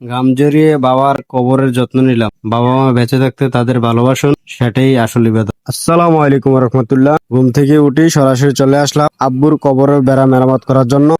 ঘাম জড়িয়ে বাবার কবরের যত্ন নিলাম। বাবা মা বেঁচে থাকতে তাদের ভালোবাসুন, সেটাই আসলে ইবাদত। আসসালাম আলাইকুম রহমতুল্লাহ ঘুম থেকে উঠি সরাসরি চলে আসলাম আব্বুর কবরের বেড়া মেরামত করার জন্য।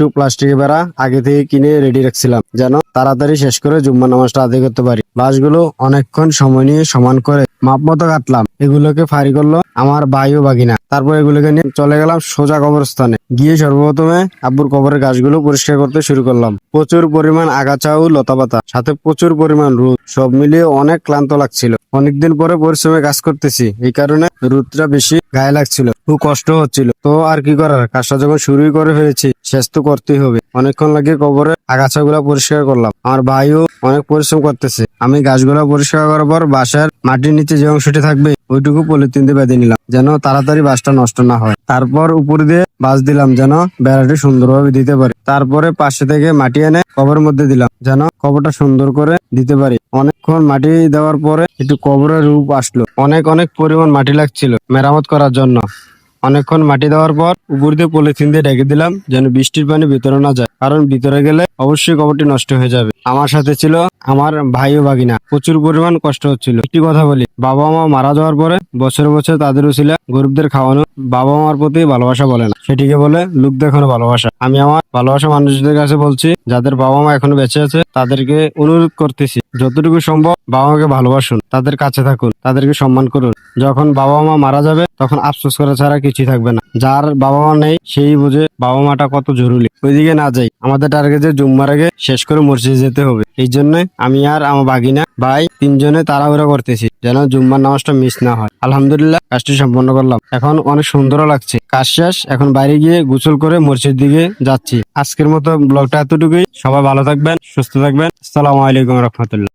ও প্লাস্টিকের বেড়া আগে থেকে কিনে রেডি রাখছিলাম, যেন তাড়াতাড়ি শেষ করে জুম্মা নামাজটা আদায় করতে পারি। বাঁশগুলো অনেকক্ষণ সময় নিয়ে সমান করে মাপ মতো কাটলাম। এগুলোকে ফাঁড়ি করল আমার ভাই ও বাগিনা তারপর এগুলোকে নিয়ে চলে গেলাম সোজা কবরস্থানে। গিয়ে সর্বপ্রথমে আব্বুর কবরের গাছগুলো পরিষ্কার করতে শুরু করলাম। প্রচুর পরিমাণ আগাছা ও লতাপাতা, সাথে প্রচুর পরিমাণ রোদ সব মিলিয়ে অনেক ক্লান্ত লাগছিল। অনেকদিন পরে পরিশ্রমে কাজ করতেছি, এই কারণে রোদটা বেশি গায়ে লাগছিল। খুব কষ্ট হচ্ছিল। তো আর কি করার? কাজটা যখন শুরুই করে ফেলেছি শেষ তো করতেই হবে। অনেকক্ষণ লাগিয়ে কবরে আগাছাগুলা পরিষ্কার করলাম। আমার ভাইও অনেক পরিশ্রম করতেছে। আমি গাছগুলা পরিষ্কার করার পর বাসার মাটির নিচে যে অংশটি থাকবে, ওইটুকু পলিথিন দিয়ে বেঁধে নিলাম, যেন তাড়াতাড়ি বাসটা নষ্ট না হয়। তারপর উপর দিয়ে বাস দিলাম, যেন বেড়াটি সুন্দরভাবে দিতে পারি। তারপরে পাশে থেকে মাটি এনে কবরের মধ্যে দিলাম, যেন কবরটা সুন্দর করে দিতে পারি। অনেকক্ষণ মাটি দেওয়ার পরে একটু কবরের রূপ আসলো। অনেক অনেক পরিমাণ মাটি লাগছিল মেরামত করার জন্য। অনেকক্ষণ মাটি দেওয়ার পর উপর দিয়ে পলিথিন দিয়ে ঢেকে দিলাম, যেন বৃষ্টির পানি ভিতরে না যায়। কারণ ভিতরে গেলে অবশ্যই কবরটি নষ্ট হয়ে যাবে। আমার সাথে ছিল আমার ভাই ও বাগিনা প্রচুর পরিমাণ কষ্ট হচ্ছিল। একটি কথা বলি, বাবা মা মারা যাওয়ার পরে বছর বছর তাদের ছিল গরিবদের খাওয়ানো। বাবা মার প্রতি ভালোবাসা বলে না। সেটিকে বলে লোক দেখানো ভালোবাসা। আমি আমার ভালোবাসা মানুষদের কাছে বলছি, যাদের বাবা মা এখনও বেঁচে আছে, তাদেরকে অনুরোধ করতেছি, যতটুকু সম্ভব বাবা মাকে ভালোবাসুন, তাদের কাছে থাকুন, তাদেরকে সম্মান করুন। যখন বাবা মা মারা যাবে, তখন আফসোস করা ছাড়া কিছুই থাকবে না। যার বাবা মা নেই, সেই বুঝে বাবা মাটা কত জরুরি। ওইদিকে না যাই। আমাদের টার্গেটে জুম্মার আগে শেষ করে মসজিদে যেতে হবে। এই জন্য আমি আর আমার বাগিনা, ভাই তিনজনে তাড়াহুড়া করতেছি যেন জুম্মার নামাজটা মিস না হয়। আলহামদুলিল্লাহ কাজটি সম্পন্ন করলাম। এখন অনেক সুন্দরও লাগছে। কাজ শেষ, এখন বাইরে গিয়ে গোসল করে মসজিদ দিকে যাচ্ছি। আজকের মতো ব্লগটা এতটুকুই। সবাই ভালো থাকবেন, সুস্থ থাকবেন। আসসালামু আলাইকুম রহমতুল্লাহ।